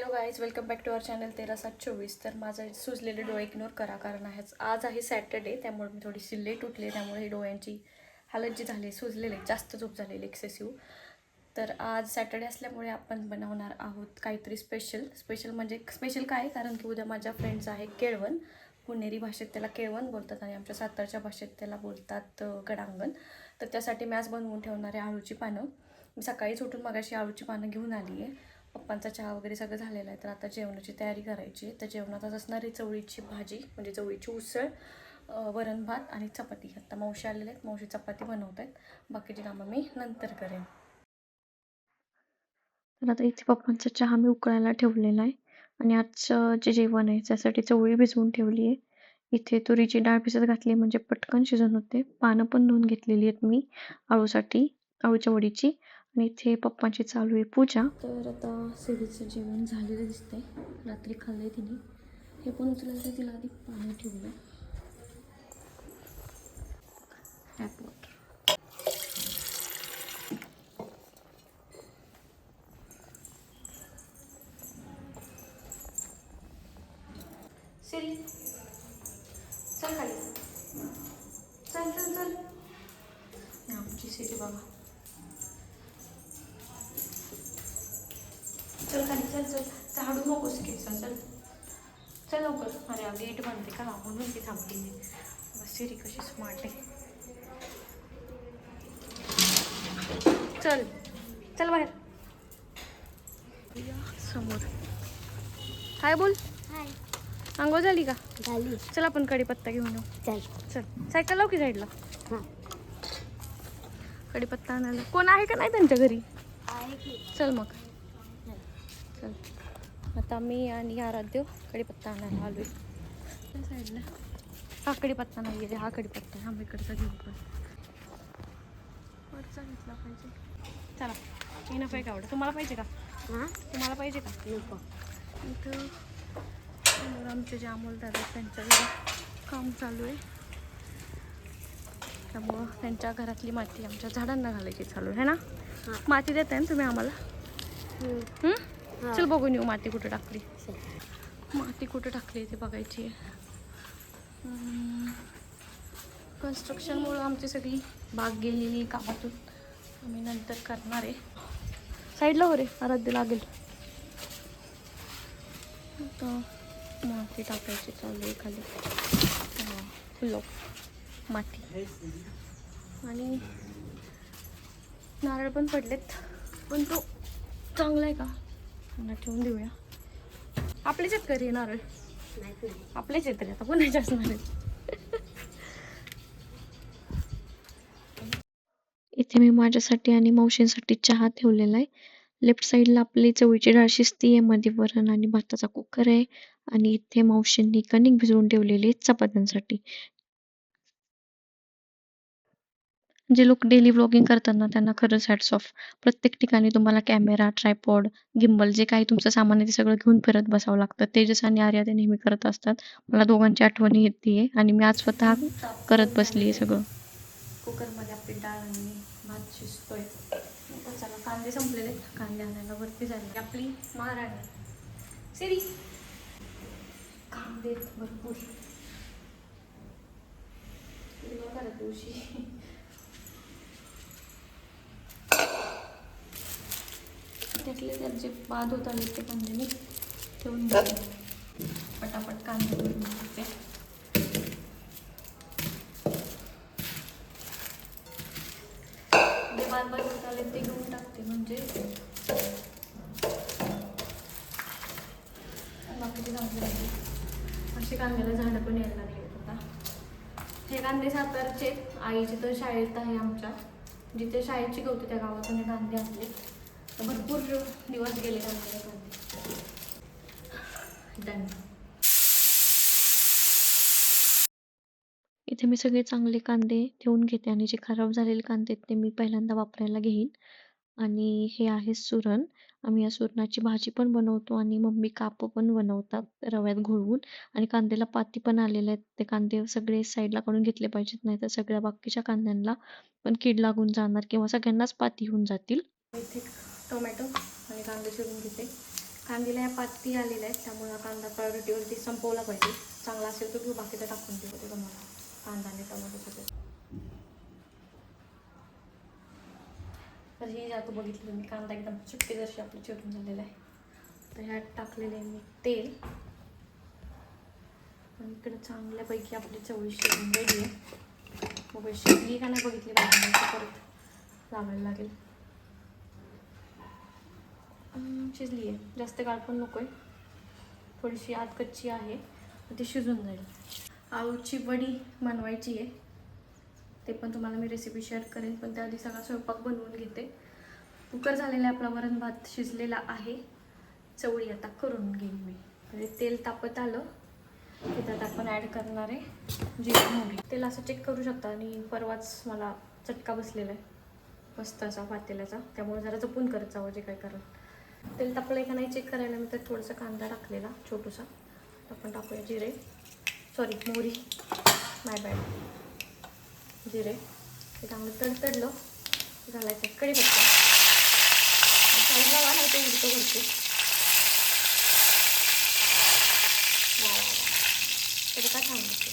Hello guys welcome back to our channel तेरा सात चोवीस. तर माझं सुजलेले डोळे इग्नोर करा कारण आज आज आहे सॅटर्डे त्यामुळे मी थोडीशी लेट उठले त्यामुळे डोळ्यांची हालत जी झाली सुजलेले जास्त झोप झालेली एक्सेसिव्ह तर आज सॅटर्डे असल्यामुळे आपण बनवणार आहोत काहीतरी स्पेशल स्पेशल म्हणजे स्पेशल काय? कारण की उद्या माझ्या फ्रेंड्स आहे केळवण. पुणेरी भाषेत त्याला केळवण बोलतात आणि आमच्या सातारच्या भाषेत त्याला बोलतात गडांगण. तर त्यासाठी मी आज बनवून ठेवणार आहे आळूची पानं. मी सकाळीच उठून मगाशी आळूची पानं घेऊन आली आहे पप्पांचा चहा वगैरे सगळं झालेला आहे. तर आता जेवणाची तयारी करायची आहे. तर जेवणात आज असणार आहे चवळीची भाजी म्हणजे चवळीची उसळ वरण भात आणि चपाती. आता मावशी आलेले आहेत. मावशी चपाती बनवत आहेत. बाकीची कामं मी नंतर करेन. तर आता इथे पप्पांचा चहा मी उकळायला ठेवलेला आहे. आणि आजचं जे जेवण आहे त्यासाठी चवळी भिजवून ठेवली आहे. इथे तुरीची डाळ भिजत घातली म्हणजे पटकन शिजून होते. पानं पण धुवून घेतलेली आहेत मी आळूसाठी आळूच्या वडीची. आणि इथे पप्पांची चालू आहे पूजा. तर आता सिरीचं जेवण झालेलं दिसतंय. रात्री खाल्लंय तिने. हे पण उचलायचं तिला आधी पाणी ठेवलं ॲपवर चल खाली चल चल. झाडू नकोस की चल चल. चल लवकर. अरे इट बनते का? म्हणून ती थांबली मी. सिरी कशी स्मार्ट आहे. चल चल बाहेर. या समोर. हाय बोल. हाय. आंघोळ झाली का? झाली. चल आपण कढीपत्ता घेऊन येऊ. चल. चल. सायकल लाव की साईडला? कढीपत्ता आणायला. कोण आहे का नाही त्यांच्या घरी? चल मग. चल आता मी आणि आराध्य कढीपत्ता आणायला आलोय त्या साईडला. हा कढीपत्ता नाही आहे हा कढीपत्ता आहे. हा मी इकडचा घेऊन पण. वरचा घेतला पाहिजे. चला इनफ आहे का आवडं तुम्हाला पाहिजे का? हां? तुम्हाला पाहिजे का? नको. इथं समोर आमचे जे अमोल दादा त्यांच्या घरी काम चालू आहे. त्यामुळं त्यांच्या घरातली माती आमच्या झाडांना घालायची चालू आहे ना. माती देताय ना तुम्ही आम्हाला? हां. चल बघून येऊ माती कुठं टाकली. माती कुठं टाकली ते बघायची कन्स्ट्रक्शनमुळं आमची सगळी बाग गेलेली कामातून आम्ही नंतर करणार आहे. साईडला हो रे आराध्य लागेल. माती टाकायची चालू आहे खाली. हा, फुलं. माती. आणि नारळ पण पडलेत. पण तो चांगला आहे का? त्यांना ठेवून देऊया. आपलेच आहेत घरी नारळ. आपलेच आहेत रे आता कोणाचे असणार आहेत. इथे मी माझ्यासाठी आणि मावशींसाठी चहा ठेवलेला आहे. लेफ्ट साईडला आपली चवळीची डाळ शिजती आहे मध्ये वरण आणि भाताचा कुकर आहे. आणि इथे मावशींनी कणिक भिजवून ठेवलेली आहे चपात्यांसाठी. जे लोक डेली व्लॉगिंग करतात ना त्यांना खरंच हॅट्स ऑफ प्रत्येक ठिकाणी तुम्हाला कॅमेरा ट्रायपॉड गिम्बल जे काही तुमचं सामान आहे ते सगळं घेऊन फिरत बसावं लागतं. तेजस आणि आर्या ते नेहमी करत असतात. मला दोघांची आठवणी येते आणि मी आज स्वतः करत बसली आहे सगळं. कुकरमध्ये आपली डाळ आणि भात शिजतोय. चला कांदे संपलेले. कांदे आणायला वरती झाले. आपली महाराणी. सिरी कांदे भरपूर. करत करा त्यातले त्यात जे बाद होत आले ते कांदे मी ठेवून देते. पटापट कांदे भरून घेते जे बाद बाद होत आले ते घेऊन टाकते म्हणजे. बाकीचे कांदे. असे कांद्याला झाडं पण यायला नाही आता. हे कांदे सातारचे आईचे तर शाळेत आहे आमच्या. जिथे शाळेत शिकवते त्या गावातून हे कांदे आणले. भरपूर दिवस गेले डन इथे मी सगळे चांगले कांदे ठेवून घेते आणि जे खराब झालेले कांदे आहेत ते मी पहिल्यांदा वापरायला घेईन. आणि हे आहे सुरण. आम्ही या सुरणाची भाजी पण बनवतो आणि मम्मी कापं पण बनवतात रव्यात घोळवून आणि कांद्याला पाती पण आलेले आहेत. ते कांदे सगळे साईडला काढून घेतले पाहिजेत नाही तर सगळ्या बाकीच्या कांद्यांना पण कीड लागून जाणार किंवा सगळ्यांनाच पाती होऊन जातील. टोमॅटो आणि कांदे चिरून घेते. कांदीला या पाती आलेल्या आहेत त्यामुळे हा कांदा प्रायोरिटीवरती संपवला पाहिजे. चांगला असेल तर घेऊ बाकीचं टाकून देऊ ते तुम्हाला. कांदा आणि टोमॅटो सगळं. तर हे जे आता बघितलं मी कांदा एकदम सुट्टी जशी आपली चिरून झालेला आहे. तर ह्यात टाकलेलं आहे मी तेल. आणि इकडे चांगल्यापैकी आपली चवळी शिजून रेडी आहे. मग शिजली का नाही बघितली पाहिजे परत लावायला लागेल. शिजली आहे. जास्त गाळ पण नको आहे थोडीशी आत कच्ची आहे. ती शिजून जाईल. आळूची वडी बनवायची आहे. ते पण तुम्हाला मी रेसिपी शेअर करेन. पण त्याआधी सगळा स्वयंपाक बनवून घेते. कुकर झालेला आहे आपला वरण भात शिजलेला आहे. चवळी आता करून घेईन मी. म्हणजे तेल तापत आलं की त्यात आपण ॲड करणार आहे जिरे मोहरी. तेल असं चेक करू शकता आणि परवाच मला चटका बसलेला आहे. मस्त असा पातेल्याचा त्यामुळे जरा जपून करत जावं जे काय कराल तेल तापलं का नाही चेक करायला मी तर थोडासा कांदा टाकलेला छोटूसा. आपण टाकूया जिरे. सॉरी मोहरी. माय बॅड जिरे. ते चांगलं तडतडलं. घालायचं कढीपत्ता. आणि साईडला वा ते उडतो करते वा काय सांगते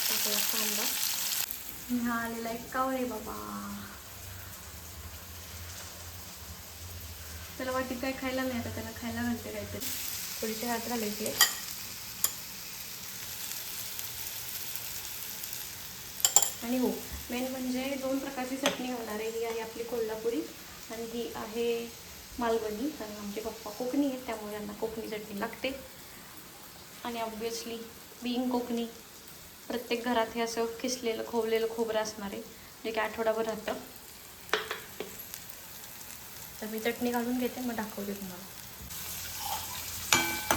टाकूया कांदा आणि हा आलेला आहे कावळे बाबा. त्याला वाटी काय खायला नाही आता त्याला खायला घालते काहीतरी. थोडीशी हात घालायची. आहे आणि हो मेन म्हणजे दोन प्रकारची चटणी घालणार आहे. ही आहे आपली कोल्हापुरी आणि ही आहे मालवणी. कारण आमचे पप्पा कोकणी आहेत त्यामुळे यांना कोकणी चटणी लागते. आणि ऑब्विसली बिईंग कोकणी प्रत्येक घरात हे असं किसलेलं खोवलेलं खोबरं असणार आहे जे की आठवडाभर राहतं. तर मी चटणी घालून घेते मग दाखवते तुम्हाला.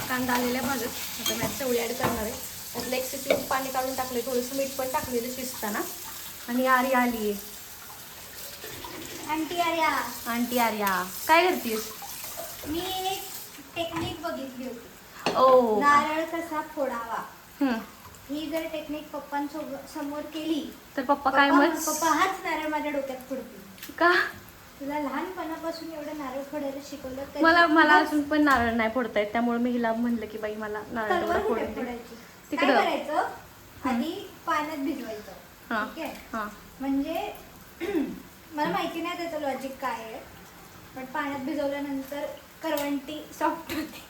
कांदा आलेल्या भाजत आता मी चवळी ॲड करणार आहे. त्यातलं एक्सेसिव्ह पाणी काढून टाकले थोडंसं मीठ पण टाकलेलं शिजताना. आणि आर्या आली आहे. आंटी आर्या. आंटी आर्या. काय करतेस मी एक टेक्निक बघितली होती. ओ. नारळ कसा फोडावा. ही. जर टेक्निक पप्पांसोबत समोर केली तर पप्पा काय मत पप्पा हाच नारळ माझ्या डोक्यात फोडतील. का? तुला लहानपणापासून एवढं नारळ फोडायला शिकवलं मला मला अजून पण नारळ नाही फोडता येत. त्यामुळे मी हिला म्हणलं की बाई मला नारळ फोडायची? तिकडं. करायचं? आधी पाण्यात भिजवायचं. ठीक आहे? म्हणजे मला माहिती नाही त्याचं लॉजिक काय आहे. पण पाण्यात भिजवल्यानंतर करवंटी सॉफ्ट होते.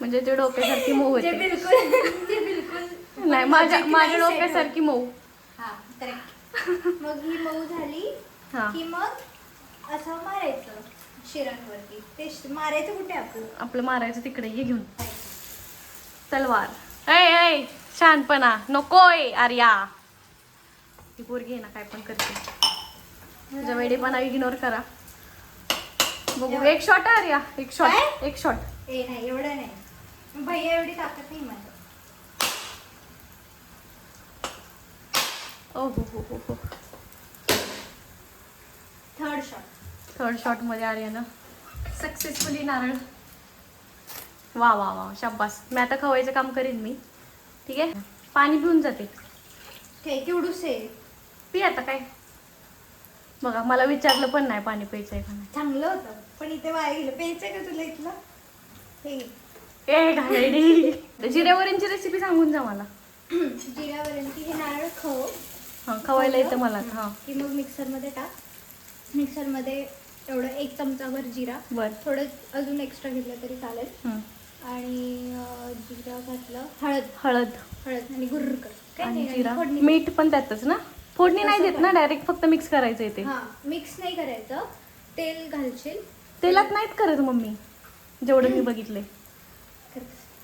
म्हणजे ते डोक्यासारखी मऊ होते. बिलकुल नाही माझ्या माझ्या डोक्यासारखी मऊ. हा करेक्ट मग ही मऊ झाली की मग असं मारायचं शिरांवरती ते मारायचं कुठे आपण आपलं मारायचं तिकडे ये घेऊन. तलवार. ऐ ऐ शहाणपणा. नकोय आर्या. ती पोरगी आहे ना काय पण करते. तुझ्या वेडेपणा इग्नोर करा. बघू. एक शॉट आर्या. एक शॉट? एक शॉट ए नाही एवढं नाही. भैया एवढी ताकद नाही माझं ओ हो हो हो हो. थर्ड शॉट थर्ड शॉटमध्ये आर्यानं सक्सेसफुली नारळ. वा वा वा शाबास. मी आता खवायचं काम करीन मी. ठीक आहे? पाणी पिऊन जाते. काय केवढूस आहे पी आता काय? बघा मला विचारलं पण नाही पाणी प्यायचं आहे का नाही. चांगलं होतं. पण इथे वाया गेलं. प्यायचंय का तुला इथलं? हे. घे. ए जिऱ्यावरींची रेसिपी सांगून जा मला. जिऱ्यावरती हे नारळ खव हा खवायला येतं मला हा. की मग मिक्सरमध्ये टाक. मिक्सरमध्ये एवढं एक चमचाभर जिरा. बर. थोडं अजून एक्स्ट्रा घेतलं तरी चालेल. हं. आणि अं, जिरा घातलं हळद. हळद. हळद आणि गुर्र कर काय आणि नाही, आणि जिरा. फोडणी. मीठ पण त्यातच ना? फोडणी नाही देत ना? डायरेक्ट फक्त मिक्स करायचं येते हा मिक्स नाही करायचं. तेल घालशील. तेलात नाहीत करत मम्मी. जेवढं मी करतेस.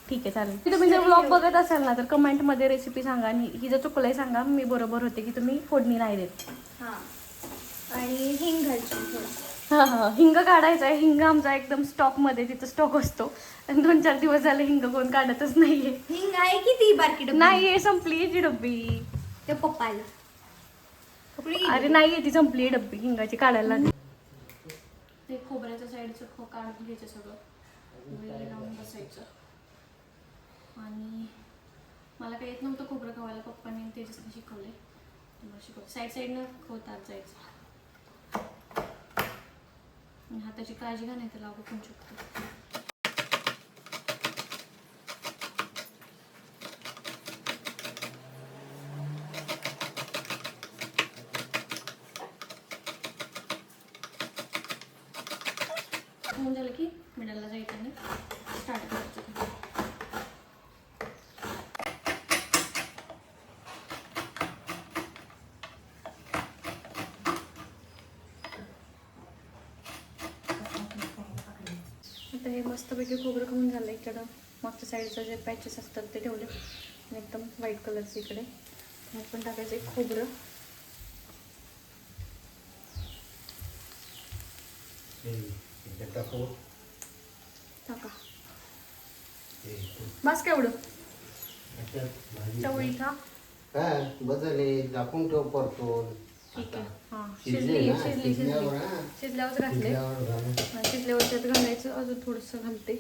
ठीक आहे चालेल. की तुम्ही जर ब्लॉग बघत असाल ना तर कमेंटमध्ये रेसिपी सांगा आणि ही जर चुकलंय सांगा. मी बरोबर होते की तुम्ही फोडणी नाही देत. हा. आणि हिंग घालशील थोडा. हिंग काढायचा आहे. हिंग आमचा एकदम स्टॉकमध्ये तिथं स्टॉक असतो. आणि दोन चार दिवस झाले हिंग कोण काढतच नाहीये. हिंग आहे की ती बारकी डब्बी? नाहीये संपली जी डब्बी. ते पप्पाला. पप्पी अरे नाहीये ती संपली डब्बी हिंगाची काढायला ते खोबऱ्याच्या साईडचं खो काढून घ्यायचं सगळं. लावून बसायचं. आणि मला काही येत नव्हतं खोबरं खवायला. पप्पाने तेजसने शिकवले शिकवलं. साईड साईडनं खोतात जायचं. हाताची काळजी घ्या नाही लागू पण शकतो. मस्तपैकी खोबरं खाऊन झालं इकडं. मागच्या साईडचं जे पॅचेस असतात ते ठेवले. आणि एकदम व्हाईट कलरचं इकडे. मग पण टाकायचं एक खोबरं. टाकू. बस काय एवढं? चवळी का? काय बदलले झाकून ठेव परतून. ठीक आहे हां शिजली शिजली शिजली. शिजल्यावर घातले. शिजल्यावर त्यात घालायचं अजून थोडंसं घालते.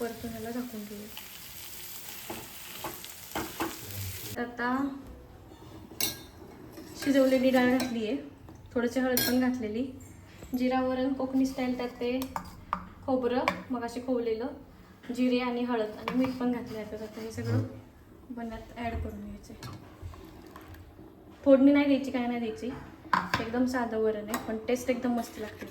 परतून याला झाकून घेऊ आता शिजवलेली डाळ घातली आहे. थोडीशी हळद पण घातलेली. जिरा वरण कोकणी स्टाईल त्यात ते खोबरं मग असे खोवलेलं. जिरे आणि हळद आणि मीठ पण घातले आहे तर आता हे सगळं. बनण्यात ॲड करून घ्यायचं. फोडणी नाही द्यायची काय नाही द्यायची. एकदम साधं वरण आहे पण टेस्ट एकदम मस्त लागते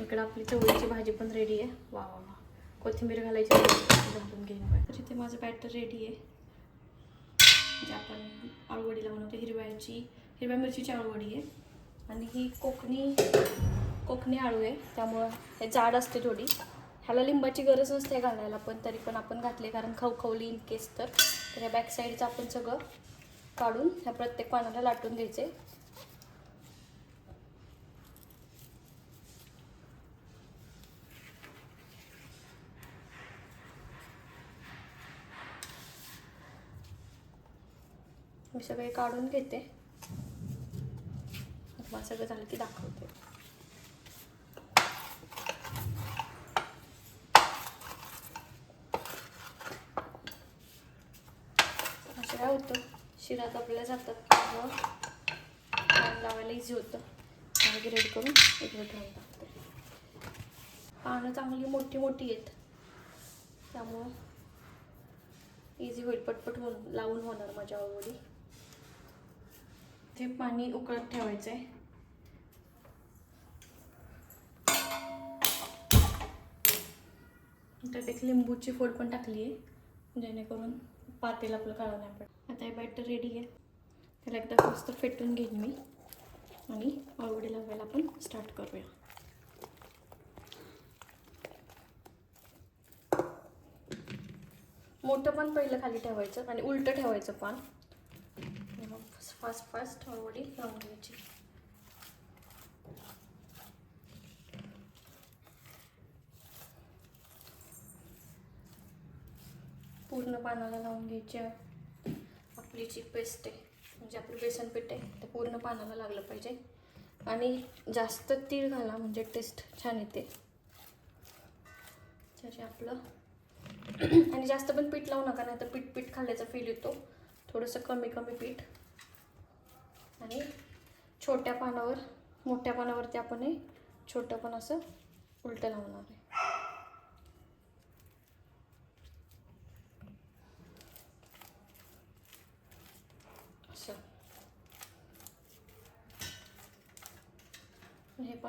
इकडं आपली चवळीची भाजी पण रेडी आहे. वा वा वा. कोथिंबीर घालायची घालून घेईन तिथे तर माझं बॅटर रेडी आहे. जे आपण आळूवडीला बनवतो हिरव्याची हिरव्या मिरचीची आळूवडी आहे. आणि ही कोकणी कोकणी आळू आहे. त्यामुळं हे जाड असते थोडी. ह्याला लिंबाची गरज नसते घालायला पण तरी पण आपण घातले कारण खवखवली इन केस तर. ह्या बॅक साईडचं आपण सगळं काढून ह्या प्रत्येक पानाला लाटून घ्यायचे. मी सगळे काढून घेते. मग सगळं झालं की दाखवते असं काय होतं. शिरात आपल्या जातात. त्यामुळं पान लावायला इझी होतं. ग्रेड करून इकडे ठेवून टाकते पानं चांगली मोठी मोठी आहेत. त्यामुळं इझी होईल पटपट होऊन लावून होणार माझ्या आवडी. ते पाणी उकळत ठेवायचं आहे त्यात एक लिंबूची फोड पण टाकली आहे जेणेकरून पातेला आपलं काढा नाही पडत. आता हे बॅटर रेडी आहे. त्याला एकदा मस्त फेटून घेईन मी. आणि आवडी लावायला आपण स्टार्ट करूया. मोठं पण पहिलं खाली ठेवायचं आणि उलटं ठेवायचं पान मग फास्ट फास्ट आवडी लावून घ्यायची. पूर्ण पानाला लावून घ्यायची आहे. आपली जी पेस्ट आहे म्हणजे आपलं बेसन पीठ आहे ते पूर्ण पानाला लागलं पाहिजे. आणि जास्त तीळ घाला म्हणजे टेस्ट छान येते. त्याचे आपलं. आणि जास्त पण पीठ लावू नका नाही तर पीठ पीठ खाल्ल्याचा फील येतो. थोडंसं कमी कमी पीठ. आणि छोट्या पानावर मोठ्या पानावरती आपण हे छोटं पण असं उलटं लावणार आहे असं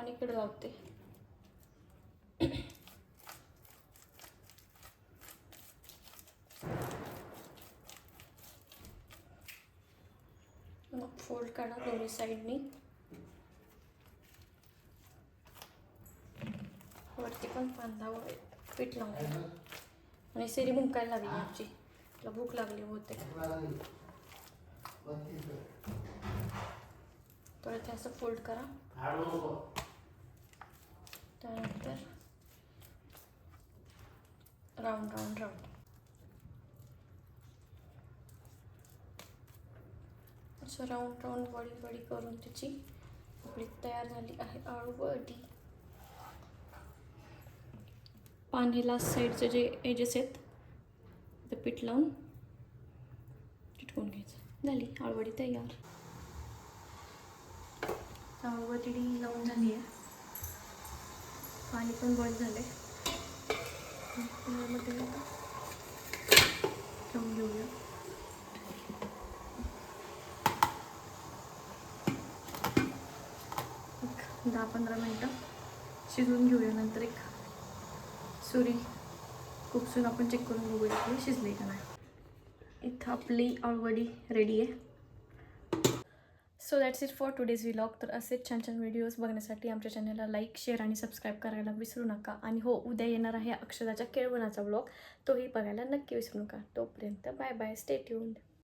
आणि इकडे लावते. मग फोल्ड काढा दोन्ही साईडनी वरती पण बांधावं पीठ लावून आणि सिरी मुंकायला लागली आमची. तिला भूक लागली होते परत असं फोल्ड करा. त्यानंतर राऊंड राऊंड राऊंड असं राऊंड राऊंड वडी वडी करून त्याची आपली तयार झाली आहे. आळू पाणी लास्ट साईडचे जे एजेस आहेत ते पीठ लावून चिटकून घ्यायचं. झाली. आळूवडी तयार. आळूवडी लावून झाली आहे. पाणी पण बॉईल झाले ठेवून घेऊया. एक दहा पंधरा मिनटं शिजवून घेऊया नंतर एक सुरी. कुपसून आपण चेक करून बघूया की शिजले का नाही. इथं आपली ऑलरेडी रेडी आहे. So that's it for today's vlog तर असेच छान छान व्हिडिओज बघण्यासाठी आमच्या चॅनलला लाईक शेअर आणि सबस्क्राईब करायला विसरू नका. आणि हो उद्या येणार आहे अक्षराच्या केळवणाचा व्लॉग तोही बघायला नक्की विसरू नका. तोपर्यंत बाय बाय स्टे ट्यून्ड